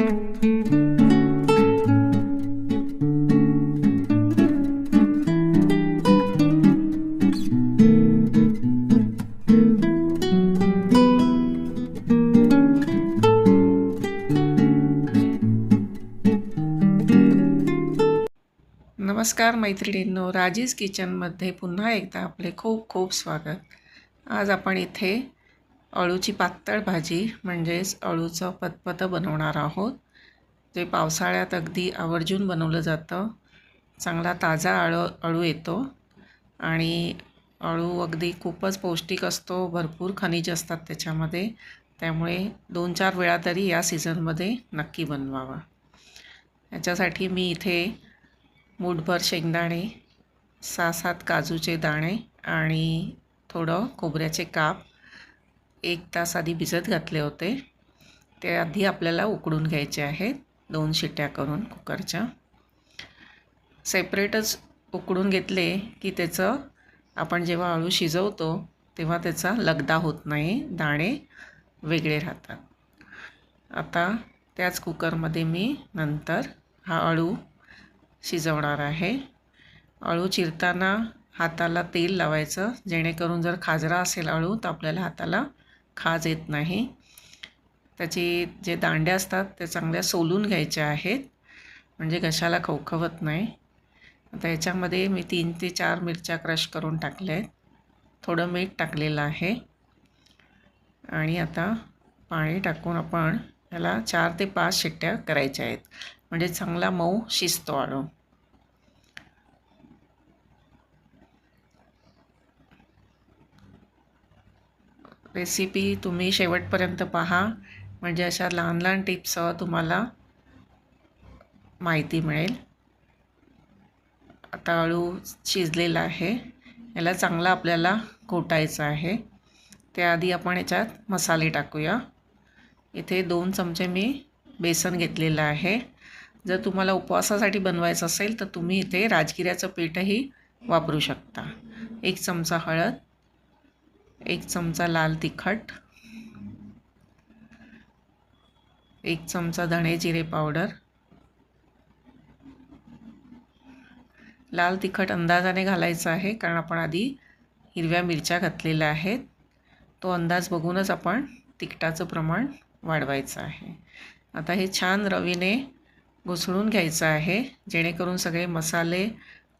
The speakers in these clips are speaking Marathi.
नमस्कार मैत्रिणींनो राजेश किचनमध्ये पुन्हा एकदा आपले खूप खूप स्वागत. आज आपण इथे अळूची पातळ भाजी म्हणजेच अळूचं पतपतं बनवणार आहोत. ते पावसाळ्यात अगदी आवर्जून बनवलं जातं. चांगला ताजा अळू अळू येतो. आणि अळू अगदी खूपच पौष्टिक असतो. भरपूर खनिज असतात त्याच्यामध्ये. त्यामुळे दोन चार वेळा तरी या सीझनमध्ये नक्की बनवावा. याच्यासाठी मी इथे मूठभर शेंगदाणे सहा सात काजूचे दाणे आणि थोडं खोबऱ्याचे काप एक तास आधी भिजत घातले होते. ते आधी आपल्याला उकडून घ्यायचे आहेत दोन शिट्ट्या करून कुकरच्या. सेपरेटच उकडून घेतले की त्याचं आपण जेव्हा अळू शिजवतो तेव्हा त्याचा लगदा होत नाही दाणे वेगळे राहतात. आता त्याच कुकरमध्ये मी नंतर हा अळू शिजवणार आहे. अळू चिरताना हाताला तेल लावायचं जेणेकरून जर खाजरा असेल अळू तर आपल्याला हाताला खाज येत नाही. त्याची जे दांड्या असतात ते चांगल्या सोलून घ्यायच्या आहेत. म्हणजे घशाला खवखवत नाही. आता याच्यामध्ये मी तीन ते चार मिरच्या क्रश करून टाकल्या आहेत. थोडं मीठ टाकलेलं आहे. आणि आता पाणी टाकून आपण याला चार ते पाच शिट्ट्या करायच्या आहेत. म्हणजे चांगला मऊ शिजतो आळू रेसिपी तुम्ही शेवटपर्यंत पहा. म्हणजे अशा लहान लहान टिप्स तुम्हाला माहिती मिळेल. आता अळू शिजलेला आहे. याला चांगला आपल्याला घोटायचं आहे. त्याआधी आपण याच्यात मसाले टाकूया. इथे दोन चमचे मी बेसन घेतलेलं आहे. जर तुम्हाला उपवासासाठी बनवायचं असेल तर तुम्ही इथे राजगिऱ्याचं पीठही वापरू शकता. एक चमचा हळद एक चमचा लाल तिखट एक चमचा धणे जिरे पावडर. लाल तिखट अंदाजाने घालायचं आहे कारण आपण आधी हिरव्या मिरच्या घातलेल्या आहेत. तो अंदाज बघूनच आपण तिखटाचं प्रमाण वाढवायचं आहे. आता हे छान रवीने घुसळून घ्यायचं आहे जेणेकरून सगळे मसाले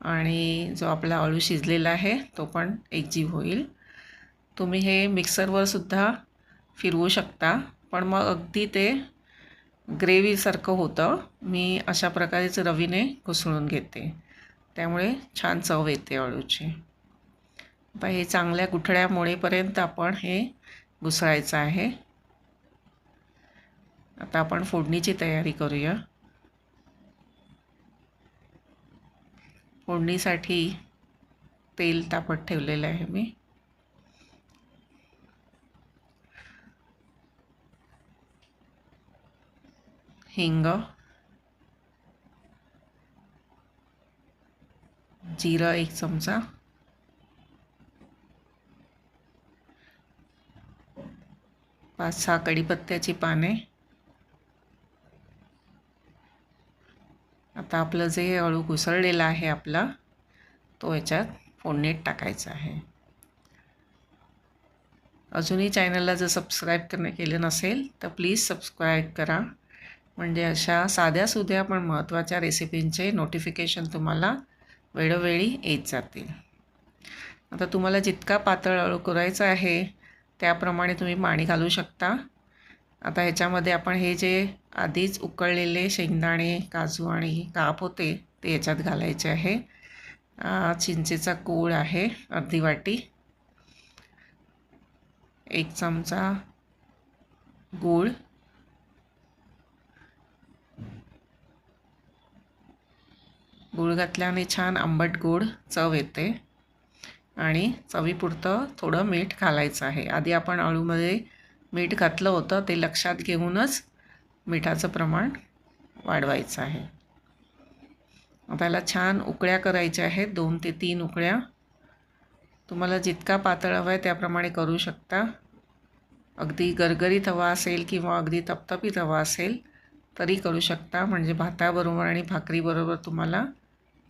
आणि जो आपला अळू शिजलेला आहे तो पण एकजीव होईल. तुम्ही हे मिक्सरवरसुद्धा फिरवू शकता. पण मग अगदी ते ग्रेव्हीसारखं होतं. मी अशा प्रकारेच रवीने घुसळून घेते. त्यामुळे छान चव येते अळूची. आता हे चांगल्या गुठळ्या मुळेपर्यंत आपण हे घुसळायचं आहे. आता आपण फोडणीची तयारी करूया. फोडणीसाठी तेल तापत ठेवलेलं आहे मी. हिंग जिरं एक चमचा पाच सहा कढीपत्त्याची पाने. आता आपलं जे अळू घुसळलेला आहे आपला तो याच्यात फोडणीत टाकायचा आहे. अजूनही चॅनलला जर सबस्क्राईब करणं केलं नसेल तर प्लीज सबस्क्राईब करा. म्हणजे अशा साध्यासुध्या पण महत्त्वाच्या रेसिपींचे नोटिफिकेशन तुम्हाला वेळोवेळी येत जातील. आता तुम्हाला जितका पातळ अळू करायचा आहे त्याप्रमाणे तुम्ही पाणी घालू शकता. आता ह्याच्यामध्ये आपण हे जे आधीच उकळलेले शेंगदाणे काजू आणि काप होते ते याच्यात घालायचे आहे. चिंचेचा कूळ आहे अर्धी वाटी. एक चमचा गूळ. गूळ घातल्याने छान आंबट गोड चव येते. आणि चवीपुरतं थोडं मीठ घालायचं आहे. आधी आपण अळूमध्ये मीठ घातलं होतं ते लक्षात घेऊनच मिठाचं प्रमाण वाढवायचं आहे. त्याला छान उकळ्या करायच्या आहेत. दोन ते तीन उकळ्या. तुम्हाला जितका पातळ हवा आहे त्याप्रमाणे करू शकता. अगदी गरगरीत हवा असेल किंवा अगदी तपतपीत हवा असेल तरी करू शकता. म्हणजे भाताबरोबर आणि भाकरीबरोबर तुम्हाला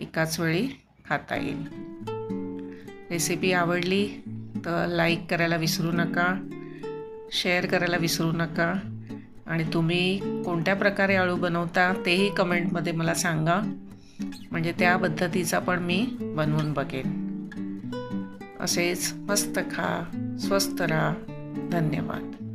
एकाच वेळी खाता येईल. रेसिपी आवडली तर लाईक करायला विसरू नका शेअर करायला विसरू नका आणि तुम्ही कोणत्या प्रकारे आळू बनवता तेही कमेंटमध्ये मला सांगा. म्हणजे त्या पद्धतीचा पण मी बनवून बघेन. असेच मस्त खा स्वस्त राहा. धन्यवाद.